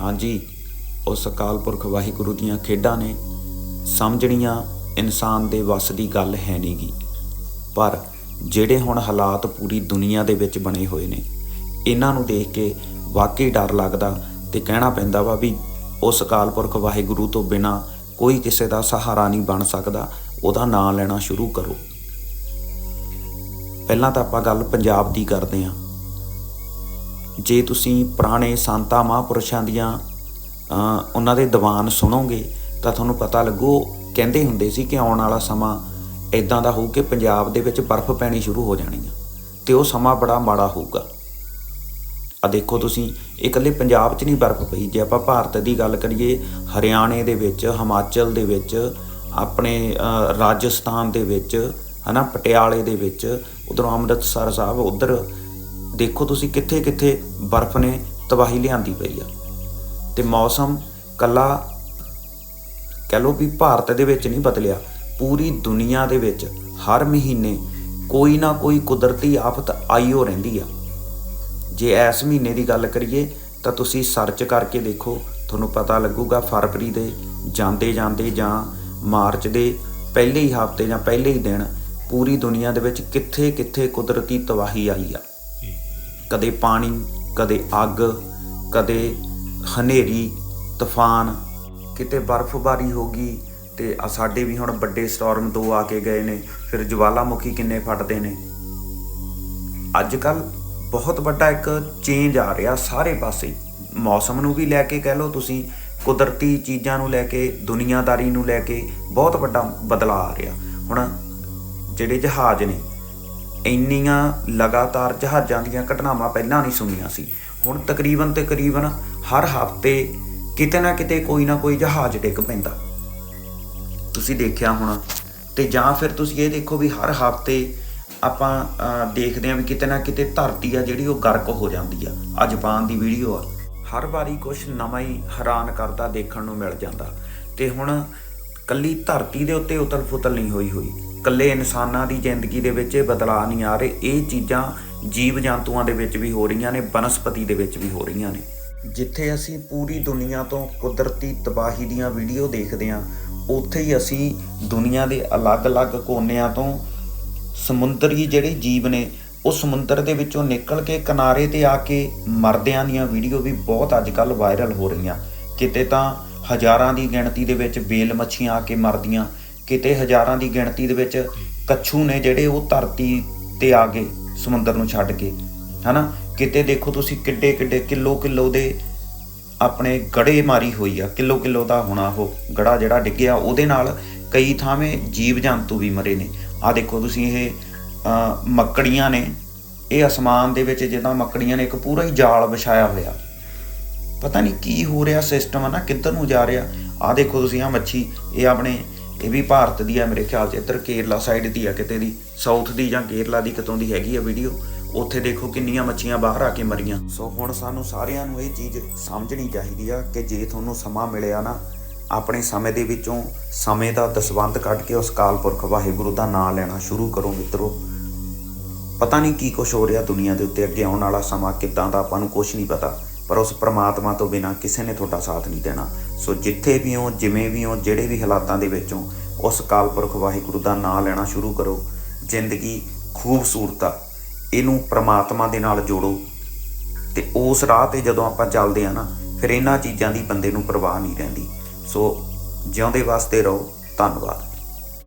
ਹਾਂਜੀ, ਉਸ ਅਕਾਲ ਪੁਰਖ ਵਾਹਿਗੁਰੂ ਦੀਆਂ ਖੇਡਾਂ ਨੇ ਸਮਝਣੀਆਂ ਇਨਸਾਨ ਦੇ ਵੱਸ ਦੀ ਗੱਲ ਹੈ ਨਹੀਂਗੀ ਪਰ ਜਿਹੜੇ ਹੁਣ ਹਾਲਾਤ ਪੂਰੀ ਦੁਨੀਆ ਦੇ ਵਿੱਚ ਬਣੇ ਹੋਏ ਨੇ, ਇਹਨਾਂ ਨੂੰ ਦੇਖ ਕੇ ਵਾਕਈ ਡਰ ਲੱਗਦਾ ਤੇ ਕਹਿਣਾ ਪੈਂਦਾ ਵਾ ਵੀ ਉਸ ਅਕਾਲ ਪੁਰਖ ਵਾਹਿਗੁਰੂ ਤੋਂ ਬਿਨਾ ਕੋਈ ਕਿਸੇ ਦਾ ਸਹਾਰਾ ਨਹੀਂ ਬਣ ਸਕਦਾ, ਉਹਦਾ ਨਾਮ ਲੈਣਾ ਸ਼ੁਰੂ ਕਰੋ। ਪਹਿਲਾਂ ਤਾਂ ਆਪਾਂ ਗੱਲ ਪੰਜਾਬ ਦੀ ਕਰਦੇ ਹਾਂ। ਜੇ ਤੁਸੀਂ ਪੁਰਾਣੇ ਸੰਤਾਂ ਮਹਾਂਪੁਰਸ਼ਾਂ ਦੀਆਂ ਉਹਨਾਂ ਦੇ ਦੀਵਾਨ ਸੁਣੋਗੇ, ਤਾਂ ਤੁਹਾਨੂੰ ਪਤਾ ਲੱਗੂ, ਕਹਿੰਦੇ ਹੁੰਦੇ ਸੀ ਕਿ ਆਉਣ ਵਾਲਾ ਸਮਾਂ ਇਦਾਂ ਦਾ ਹੋਊ ਕਿ ਪੰਜਾਬ ਦੇ ਵਿੱਚ ਬਰਫ਼ ਪੈਣੀ ਸ਼ੁਰੂ ਹੋ ਜਾਣੀ ਆ, ਤੇ ਉਹ ਸਮਾਂ ਬੜਾ ਮਾੜਾ ਹੋਊਗਾ। ਆ ਦੇਖੋ ਤੁਸੀਂ ਇਹ ਇਕੱਲੇ ਪੰਜਾਬ 'ਚ ਨਹੀਂ ਬਰਫ਼ ਪਈ, ਜੇ ਆਪਾਂ ਭਾਰਤ ਦੀ ਗੱਲ ਕਰੀਏ, ਹਰਿਆਣੇ ਦੇ ਵਿੱਚ, ਹਿਮਾਚਲ ਦੇ ਵਿੱਚ, ਆਪਣੇ ਰਾਜਸਥਾਨ ਦੇ ਵਿੱਚ, ਹਨਾ, ਪਟਿਆਲੇ ਦੇ ਵਿੱਚ, ਉਧਰੋਂ ਅੰਮ੍ਰਿਤਸਰ ਸਾਹਿਬ, ਉਧਰ ਦੇਖੋ ਤੁਸੀਂ ਕਿੱਥੇ ਕਿੱਥੇ ਬਰਫ਼ ਨੇ ਤਬਾਹੀ ਲਿਆਂਦੀ ਪਈ ਆ। ਤੇ ਮੌਸਮ ਕੱਲਾ ਕਹਿ ਲਓ ਵੀ ਭਾਰਤ ਦੇ ਵਿੱਚ ਨਹੀਂ ਬਦਲਿਆ, ਪੂਰੀ ਦੁਨੀਆ ਦੇ ਵਿੱਚ ਹਰ ਮਹੀਨੇ ਕੋਈ ਨਾ ਕੋਈ ਕੁਦਰਤੀ ਆਫਤ ਆਈ ਹੋ ਰਹਿੰਦੀ ਆ। ਜੇ ਇਸ ਮਹੀਨੇ ਦੀ ਗੱਲ ਕਰੀਏ, ਤਾਂ ਤੁਸੀਂ ਸਰਚ ਕਰਕੇ ਦੇਖੋ, ਤੁਹਾਨੂੰ ਪਤਾ ਲੱਗੂਗਾ ਫਰਵਰੀ ਦੇ ਜਾਂਦੇ ਜਾਂਦੇ ਜਾਂ ਮਾਰਚ ਦੇ ਪਹਿਲੇ ਹੀ ਹਫ਼ਤੇ ਜਾਂ ਪਹਿਲੇ ਹੀ ਦਿਨ ਪੂਰੀ ਦੁਨੀਆ ਦੇ ਵਿੱਚ ਕਿੱਥੇ ਕਿੱਥੇ ਕੁਦਰਤੀ ਤਬਾਹੀ ਆਈ ਆ। ਕਦੇ ਪਾਣੀ, ਕਦੇ ਅੱਗ, ਕਦੇ ਹਨੇਰੀ, ਤੂਫਾਨ, ਕਿਤੇ ਬਰਫ਼ਬਾਰੀ ਹੋ ਗਈ ਤੇ ਸਾਡੇ ਵੀ ਹੁਣ ਵੱਡੇ ਸਟਾਰਮ ਦੋ ਆ ਕੇ ਗਏ ਨੇ, ਫਿਰ ਜਵਾਲਾਮੁਖੀ ਕਿੰਨੇ ਫਟਦੇ ਨੇ। ਅੱਜ ਕੱਲ ਬਹੁਤ ਵੱਡਾ ਇੱਕ ਚੇਂਜ ਆ ਰਿਹਾ ਸਾਰੇ ਪਾਸੇ। ਮੌਸਮ ਨੂੰ ਵੀ ਲੈ ਕੇ ਕਹਿ ਲਓ ਤੁਸੀਂ, ਕੁਦਰਤੀ ਚੀਜ਼ਾਂ ਨੂੰ ਲੈ ਕੇ, ਦੁਨੀਆਦਾਰੀ ਨੂੰ ਲੈ ਕੇ ਬਹੁਤ ਵੱਡਾ ਬਦਲਾਅ ਆ ਰਿਹਾ। ਹੁਣ ਜਿਹੜੇ ਜਹਾਜ਼ ਨੇ ਇੰਨੀਆਂ ਲਗਾਤਾਰ ਜਹਾਜ਼ਾਂ ਦੀਆਂ ਘਟਨਾਵਾਂ ਪਹਿਲਾਂ ਨਹੀਂ ਸੁਣੀਆਂ ਸੀ। ਹੁਣ ਤਕਰੀਬਨ ਤਕਰੀਬਨ ਹਰ ਹਫ਼ਤੇ ਕਿਤੇ ਨਾ ਕਿਤੇ ਕੋਈ ਨਾ ਕੋਈ ਜਹਾਜ਼ ਡਿੱਗ ਪੈਂਦਾ। ਤੁਸੀਂ ਦੇਖਿਆ ਹੋਣਾ। ਤੇ ਜਾਂ ਫਿਰ ਤੁਸੀਂ ਇਹ ਦੇਖੋ ਵੀ ਹਰ ਹਫ਼ਤੇ ਆਪਾਂ ਦੇਖਦੇ ਹਾਂ ਵੀ ਕਿਤੇ ਨਾ ਕਿਤੇ ਧਰਤੀ ਆ ਜਿਹੜੀ ਉਹ ਗਰਕ ਹੋ ਜਾਂਦੀ ਆ। ਆ ਜਾਪਾਨ ਦੀ ਵੀਡੀਓ ਆ। ਹਰ ਵਾਰੀ ਕੁਝ ਨਵਾਂ ਹੀ ਹੈਰਾਨ ਕਰਦਾ, ਦੇਖਣ ਨੂੰ ਮਿਲ ਜਾਂਦਾ। ਤੇ ਹੁਣ ਕੱਲੀ ਧਰਤੀ ਦੇ ਉੱਤੇ ਉਤਲ-ਫੁਤਲ ਨਹੀਂ ਹੋਈ ਹੋਈ ਕੱਲੇ ਇਨਸਾਨਾਂ ਦੀ ਜ਼ਿੰਦਗੀ ਦੇ ਵਿੱਚ ਇਹ ਬਦਲਾਅ ਨਹੀਂ ਆ ਰਹੇ। ਇਹ ਚੀਜ਼ਾਂ ਜੀਵ ਜੰਤੂਆਂ ਦੇ ਵਿੱਚ ਵੀ ਹੋ ਰਹੀਆਂ ਨੇ, ਬਨਸਪਤੀ ਦੇ ਵਿੱਚ ਵੀ ਹੋ ਰਹੀਆਂ ਨੇ। ਜਿੱਥੇ ਅਸੀਂ ਪੂਰੀ ਦੁਨੀਆ ਤੋਂ ਕੁਦਰਤੀ ਤਬਾਹੀ ਦੀਆਂ ਵੀਡੀਓ ਦੇਖਦੇ ਹਾਂ, ਉੱਥੇ ਹੀ ਅਸੀਂ ਦੁਨੀਆ ਦੇ ਅਲੱਗ-ਅਲੱਗ ਕੋਨਿਆਂ ਤੋਂ ਸਮੁੰਦਰੀ ਜਿਹੜੇ ਜੀਵ ਨੇ, ਉਹ ਸਮੁੰਦਰ ਦੇ ਵਿੱਚੋਂ ਨਿਕਲ ਕੇ ਕਿਨਾਰੇ ਤੇ ਆ ਕੇ ਮਰਦਿਆਂ ਦੀਆਂ ਵੀਡੀਓ ਵੀ ਬਹੁਤ ਅੱਜਕੱਲ ਵਾਇਰਲ ਹੋ ਰਹੀਆਂ। ਕਿਤੇ ਤਾਂ ਹਜ਼ਾਰਾਂ ਦੀ ਗਿਣਤੀ ਦੇ ਵਿੱਚ ਬੇਲ ਮੱਛੀਆਂ ਆ ਕੇ ਮਰਦੀਆਂ। ਕਿਤੇ ਹਜ਼ਾਰਾਂ ਦੀ ਗਿਣਤੀ ਦੇ ਵਿੱਚ ਕੱਛੂ ਨੇ ਜਿਹੜੇ ਉਹ ਧਰਤੀ ਤੇ ਆ ਗਏ ਸਮੁੰਦਰ ਨੂੰ ਛੱਡ ਕੇ। ਹਨਾ? ਕਿਤੇ ਦੇਖੋ ਤੁਸੀਂ ਕਿੱਡੇ ਕਿੱਡੇ ਕਿਲੋ ਕਿਲੋ ਦੇ ਆਪਣੇ ਗੜੇ ਮਾਰੀ ਹੋਈ ਆ ਕਿਲੋ ਕਿਲੋ ਦਾ ਹੋਣਾ ਉਹ ਗੜਾ ਜਿਹੜਾ ਡਿੱਗਿਆ ਉਹਦੇ ਨਾਲ ਕਈ ਥਾਵੇਂ ਜੀਵ ਜੰਤੂ ਵੀ ਮਰੇ ਨੇ। ਆ ਦੇਖੋ ਤੁਸੀਂ ਇਹ ਮੱਕੜੀਆਂ ਨੇ। ਇਹ ਅਸਮਾਨ ਦੇ ਵਿੱਚ ਜਿੱਦਾਂ ਮੱਕੜੀਆਂ ਨੇ ਇੱਕ ਪੂਰਾ ਹੀ ਜਾਲ ਵਿਛਾਇਆ ਹੋਇਆ। ਪਤਾ ਨਹੀਂ ਕੀ ਹੋ ਰਿਹਾ ਸਿਸਟਮ ਆ ਨਾ, ਕਿੱਧਰ ਨੂੰ ਜਾ ਰਿਹਾ। ਆ ਦੇਖੋ ਤੁਸੀਂ ਆ ਮੱਛੀ, ਇਹ ਆਪਣੇ, ਇਹ ਵੀ ਭਾਰਤ ਦੀ ਆ ਮੇਰੇ ਖਿਆਲ 'ਚ, ਇੱਧਰ ਕੇਰਲਾ ਸਾਈਡ ਦੀ ਆ ਕਿਤੇ ਦੀ ਸਾਊਥ ਦੀ ਜਾਂ ਕੇਰਲਾ ਦੀ ਕਿਤੋਂ ਦੀ ਹੈਗੀ ਆ ਵੀਡੀਓ ਉੱਥੇ ਦੇਖੋ ਕਿੰਨੀਆਂ ਮੱਛੀਆਂ ਬਾਹਰ ਆ ਕੇ ਮਰੀਆਂ। ਸੋ ਹੁਣ ਸਾਨੂੰ ਸਾਰਿਆਂ ਨੂੰ ਇਹ ਚੀਜ਼ ਸਮਝਣੀ ਚਾਹੀਦੀ ਆ ਕਿ ਜੇ ਤੁਹਾਨੂੰ ਸਮਾਂ ਮਿਲਿਆ ਨਾ, ਆਪਣੇ ਸਮੇਂ ਦੇ ਵਿੱਚੋਂ ਸਮੇਂ ਦਾ ਦਸਵੰਧ ਕੱਢ ਕੇ ਉਸ ਕਾਲ ਪੁਰਖ ਵਾਹਿਗੁਰੂ ਦਾ ਨਾਮ ਲੈਣਾ ਸ਼ੁਰੂ ਕਰੋ ਮਿੱਤਰੋ। ਪਤਾ ਨਹੀਂ ਕੀ ਕੁਝ ਹੋ ਰਿਹਾ ਦੁਨੀਆ ਦੇ ਉੱਤੇ, ਅੱਗੇ ਆਉਣ ਵਾਲਾ ਸਮਾਂ ਕਿੱਦਾਂ ਦਾ, ਆਪਾਂ ਨੂੰ ਕੁਝ ਨਹੀਂ ਪਤਾ। ਪਰ ਉਸ ਪ੍ਰਮਾਤਮਾ ਤੋਂ ਬਿਨਾ ਕਿਸੇ ਨੇ ਤੁਹਾਡਾ ਸਾਥ ਨਹੀਂ ਦੇਣਾ। ਸੋ ਜਿੱਥੇ ਵੀ ਹੋ, ਜਿਵੇਂ ਵੀ ਹੋ, ਜਿਹੜੇ ਵੀ ਹਾਲਾਤਾਂ ਦੇ ਵਿੱਚੋਂ ਉਸ ਕਾਲ ਪੁਰਖ ਵਾਹਿਗੁਰੂ ਦਾ ਨਾਮ ਲੈਣਾ ਸ਼ੁਰੂ ਕਰੋ। ਜ਼ਿੰਦਗੀ ਖੂਬਸੂਰਤ ਆ। ਇਹਨੂੰ ਪ੍ਰਮਾਤਮਾ ਦੇ ਨਾਲ ਜੋੜੋ। ਤੇ ਉਸ ਰਾਹ ਤੇ ਜਦੋਂ ਆਪਾਂ ਚੱਲਦੇ ਆ ਨਾ, ਫਿਰ ਇਹਨਾਂ ਚੀਜ਼ਾਂ ਦੀ ਬੰਦੇ ਨੂੰ ਪਰਵਾਹ ਨਹੀਂ ਰਹਿੰਦੀ। ਸੋ ਜਿਉਂਦੇ ਵਾਸਤੇ ਰਹੋ। ਧੰਨਵਾਦ।